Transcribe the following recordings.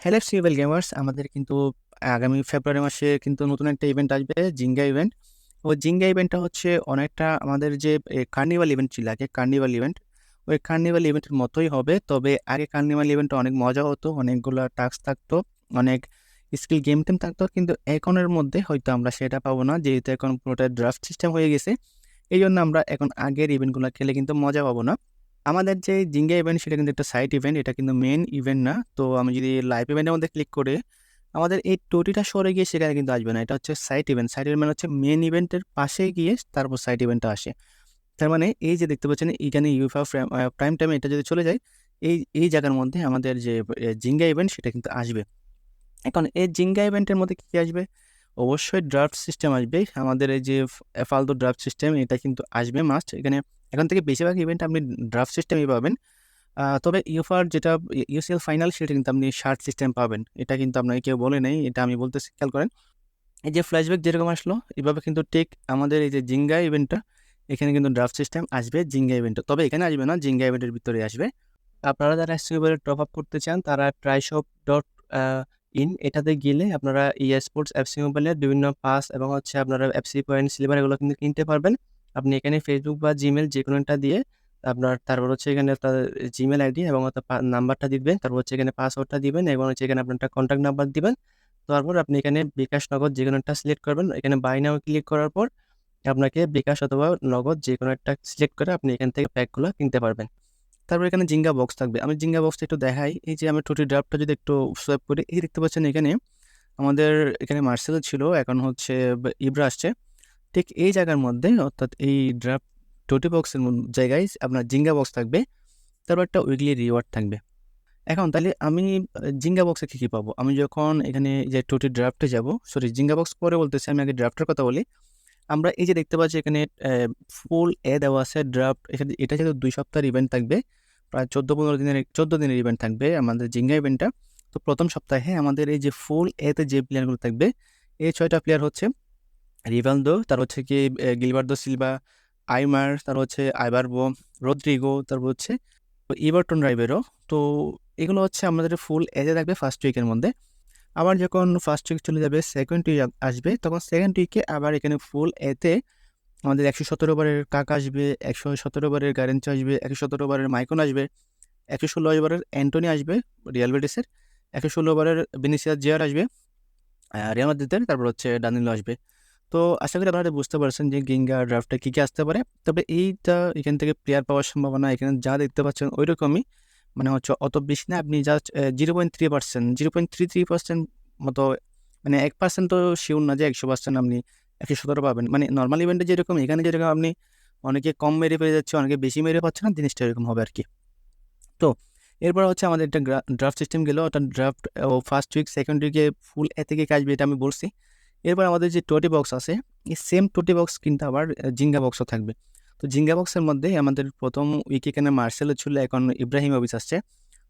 Hello civil gamers আমাদের কিন্তু আগামী ফেব্রুয়ারি মাসে কিন্তু নতুন একটা ইভেন্ট আসবে জিঙ্গা ইভেন্ট ওই জিঙ্গা ইভেন্টটা হচ্ছে অনেকটা আমাদের যে কার্নিভাল ইভেন্ট ছিল, আগে কার্নিভাল ইভেন্ট ওই কার্নিভাল ইভেন্টের মতোই হবে, তবে আগে কার্নিভাল ইভেন্টটা অনেক মজা হতো, অনেকগুলো টাস্ক থাকতো, অনেক স্কিল গেম টেম থাকতো, কিন্তু এখনের মধ্যে হয়তো আমরা সেটা পাবো না, যেহেতু এখন পুরোটা ড্রাফট সিস্টেম হয়ে গেছে। এই জন্য আমরা এখন আগের ইভেন্টগুলো খেলে কিন্তু মজা পাবো না। আমাদের যে জিঙ্গা ইভেন্ট সেটা কিন্তু একটা সাইড ইভেন্ট এটা কিন্তু মেন ইভেন্ট না। তো আমি যদি লাইভ ইভেন্টের মধ্যে ক্লিক করে, আমাদের এই টোটিটা সরে গিয়ে সেখানে কিন্তু আসবে না। এটা হচ্ছে সাইড ইভেন্ট সাইড ইভেন্ট হচ্ছে মেন ইভেন্টের পাশে গিয়ে তারপর সাইড ইভেন্টটা আসে। তার মানে এই যে দেখতে পাচ্ছেন, এখানে ইউফা প্রাইম টাইমে এটা যদি চলে যায়, এই এই জায়গার মধ্যে আমাদের যে জিঙ্গা ইভেন্ট সেটা কিন্তু আসবে। এখন এই জিঙ্গা ইভেন্টের মধ্যে কী আসবে? অবশ্যই ড্রাফট সিস্টেম আসবে আমাদের এই যে ফালতু ড্রাফট সিস্টেম এটা কিন্তু আসবে মাস্ট এখানে এখন থেকে বেশিরভাগ ইভেন্ট আপনি ড্রাফট সিস্টেমই পাবেন। তবে ইউফার যেটা ইউসিএল ফাইনাল সেটা কিন্তু আপনি শার্ট সিস্টেম পাবেন। এটা কিন্তু আপনাকে কেউ বলে নেই, এটা আমি বলতে খেয়াল করেন। এই যে ফ্ল্যাশব্যাক যেরকম আসলো, এভাবে কিন্তু ঠিক আমাদের এই যে জিঙ্গা ইভেন্টটা এখানে কিন্তু ড্রাফট সিস্টেম আসবে জিঙ্গা ইভেন্টে তবে এখানে আসবে না, জিঙ্গা ইভেন্টের ভিতরে আসবে। আপনারা যারা এসটিউবের টপ আপ করতে চান, তারা ট্রাইশপ ডট ইন এটাতে গেলে আপনারা ই স্পোর্টস এফসি মোবাইলের বিভিন্ন পাস এবং হচ্ছে আপনারা অ্যাপসি পয়েন্ট সিলভার এগুলো কিন্তু কিনতে পারবেন। আপনি এখানে ফেসবুক বা জিমেল যে কোনো একটা দিয়ে আপনার, তারপর হচ্ছে এখানে জিমেল আইডি এবং নাম্বারটা দিবেন, তারপর হচ্ছে এখানে পাসওয়ার্ডটা দিবেন এবং হচ্ছে এখানে আপনার একটা কন্ট্যাক্ট নাম্বার দিবেন। তারপর আপনি এখানে বিকাশ নগদ যে কোনো একটা সিলেক্ট করবেন। এখানে বাই নাও ক্লিক করার পর আপনাকে বিকাশ অথবা নগদ যে কোনো একটা সিলেক্ট করে আপনি এখান থেকে প্যাকগুলো কিনতে পারবেন। তারপর এখানে জিঙ্গা বক্স থাকবে। আমি জিঙ্গা বক্সটা একটু দেখাই। এই যে আমি টোটি ড্রাফটটা যদি একটু সোয়াইপ করি, এই দেখতে পাচ্ছেন এখানে আমাদের এখানে মার্সেল ছিল, এখন হচ্ছে ইব্রা আসছে। ঠিক এই জায়গার মধ্যে, অর্থাৎ এই ড্রাফট টোটি বক্সের জায়গায় আপনার জিঙ্গা বক্স থাকবে, তারপর একটা উইকলি রিওয়ার্ড থাকবে। এখন তাহলে আমি জিঙ্গা বক্সে কী কী পাবো? আমি যখন এখানে যে টোটি ড্রাফটে যাব সরি জিঙ্গা বক্স পরে বলতেছি, আমি আগে ড্রাফটের কথা বলি। আমরা এই যে দেখতে পাচ্ছি এখানে ফুল এ দেওয়া আছে ড্রাফট এখানে এটা যেহেতু দুই সপ্তাহের ইভেন্ট থাকবে, প্রায় চোদ্দ পনেরো দিনের, চোদ্দ দিনের ইভেন্ট থাকবে আমাদের জিঙ্গা ইভেন্টটা তো প্রথম সপ্তাহে আমাদের এই যে ফুল এতে যে প্লেয়ারগুলো থাকবে, এই ছয়টা প্লেয়ার হচ্ছে রিভালদো, তার হচ্ছে কি গিলবার্দো সিলভা, আইমার, তার হচ্ছে আইবারবো রদ্রিগো তারপর হচ্ছে ইভারটন রাইবেরো। তো এগুলো হচ্ছে আমাদের ফুল এজে থাকবে ফার্স্ট উইকের মধ্যে। আবার যখন ফার্স্ট উইক চলে যাবে, সেকেন্ড উইক আসবে, তখন সেকেন্ড উইকে আবার এখানে ফুল এতে আমাদের একশো সতেরো বারের কাক আসবে, একশো সতেরো বারের গ্যারেন্স আসবে, একশো সতেরো বারের মাইকন আসবে, একশো ষোলো বারের অ্যান্টনি আসবে রিয়াল বেটিসের, একশো ষোলো বারের বেনিসিয়াস জিয়ার আসবে রিয়াল মাদ্রিদের, তারপর হচ্ছে ডানিলো আসবে। তো আশা করি আপনারা বুঝতে পারছেন যে গিঙ্গা ড্রাফটে কী কী আসতে পারে। তবে এইটা এখান থেকে প্লেয়ার পাওয়ার সম্ভাবনা এখানে যা দেখতে পাচ্ছেন ওই রকমই মানে হচ্ছে অত বেশি না, আপনি just zero point three percent zero point three three percent মতো মানে এক পার্সেন্ট তো শিওর না যে একশো পার্সেন্ট আপনি একশো সতেরো পাবেন। মানে নর্মাল ইভেন্টে যেরকম, এখানে যেরকম আপনি অনেকে কম মেরে পেয়ে যাচ্ছে, অনেকে বেশি মেরে পাচ্ছে না, জিনিসটা এরকম হবে আর কি তো এরপর হচ্ছে আমাদের একটা ড্রাফট সিস্টেম গেলো। ওটা ড্রাফট ও ফার্স্ট উইক সেকেন্ড উইকে ফুল এ থেকে আসবে এটা আমি বলছি। এরপর আমাদের যে টোটি বক্স আছে, এই সেম টোটি বক্স কিন্তু আবার জিঙ্গা বক্সও থাকবে। তো জিঙ্গা বক্সের মধ্যে আমাদের প্রথম উইকে এখানে মার্সেলও ছিল, এখন ইব্রাহিম অবিস আসছে।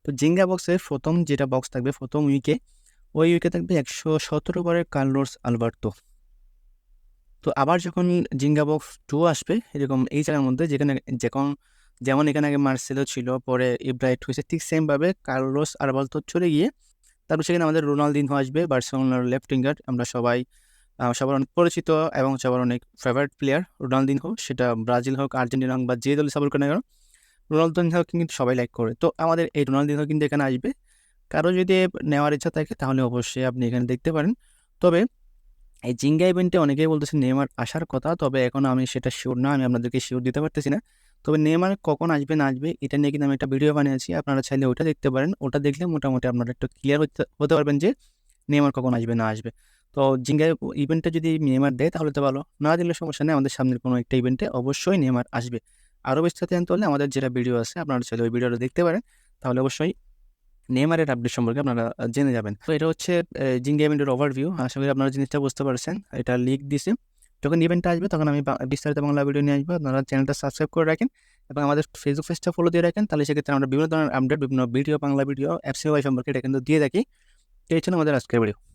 তো জিঙ্গা বক্সের প্রথম যেটা বক্স থাকবে, প্রথম উইকে, ওই উইকে থাকবে একশো সতেরো বারের কার্লোস আলবার্তো। তো আবার যখন জিঙ্গা বক্স টু আসবে, এরকম এই জায়গার মধ্যে যেখানে যখন যেমন এখানে আগে মার্সেলও ছিল, পরে ইব্রাহিট হয়েছে, ঠিক সেমভাবে কার্লোস আলবার্তো চলে গিয়ে তারপর সেখানে আমাদের রোনালদিনহো আসবে, বার্সেলোনার লেফট উইঙ্গার আমরা সবাই সবার অনেক পরিচিত এবং সবার অনেক ফেভারিট প্লেয়ার রোনালদিনহো। সেটা ব্রাজিল হোক, আর্জেন্টিনা হোক বা যে দল সাপোর্ট করে না কেন, রোনালদিনহোকে কিন্তু সবাই লাইক করে। তো আমাদের এই রোনালদিনহো কিন্তু এখানে আসবে। কারও যদি নেওয়ার ইচ্ছা থাকে, তাহলে অবশ্যই আপনি এখানে দেখতে পারেন। তবে এই জিঙ্গা ইভেন্টে অনেকেই বলতেছে নেমার আসার কথা তবে এখন আমি সেটা শিওর না, আমি আপনাদেরকে শিওর দিতে পারতেছি না। তবে নেমার কখন আসবে, না আসবে, এটা নিয়ে কিন্তু আমি একটা ভিডিও বানিয়েছি। আপনারা চাইলে ওটা দেখতে পারেন। ওটা দেখলে মোটামুটি আপনারা একটু ক্লিয়ার হতে হতে পারবেন যে নেমার কখন আসবে, না আসবে। তো জিঙ্গা ইভেন্টটা যদি নেমার দেয়, তাহলে তো ভালো। না দিলে সমস্যা নেই, আমাদের সামনের কোনো একটা ইভেন্টে অবশ্যই নেমার আসবে। আরও বিস্তারিত জানতে হলে আমাদের যেটা ভিডিও আছে, আপনারা চাইলে ওই ভিডিওটা দেখতে পারেন। তাহলে অবশ্যই নেমারের আপডেট সম্পর্কে আপনারা জেনে যাবেন। তো এটা হচ্ছে জিঙ্গা ইভেন্টের ওভারভিউ আশা করি আপনারা জিনিসটা বুঝতে পারছেন। এটা লিক দিছে। যখন ইভেন্টটা আসবে, তখন আমি বিস্তারিত বাংলা ভিডিও নিয়ে আসব। আপনারা চ্যানেলটা সাবস্ক্রাইব করে রাখেন এবং আমাদের ফেসবুক পেজটা ফলো দিয়ে রাখেন। তাহলে সেক্ষেত্রে আমরা বিভিন্ন ধরনের আপডেট বিভিন্ন ভিডিও বাংলা ভিডিও অ্যাপসিওয়াই সম্পর্কে এটা কিন্তু দিয়ে থাকি। এই ছিল আমাদের আজকের ভিডিও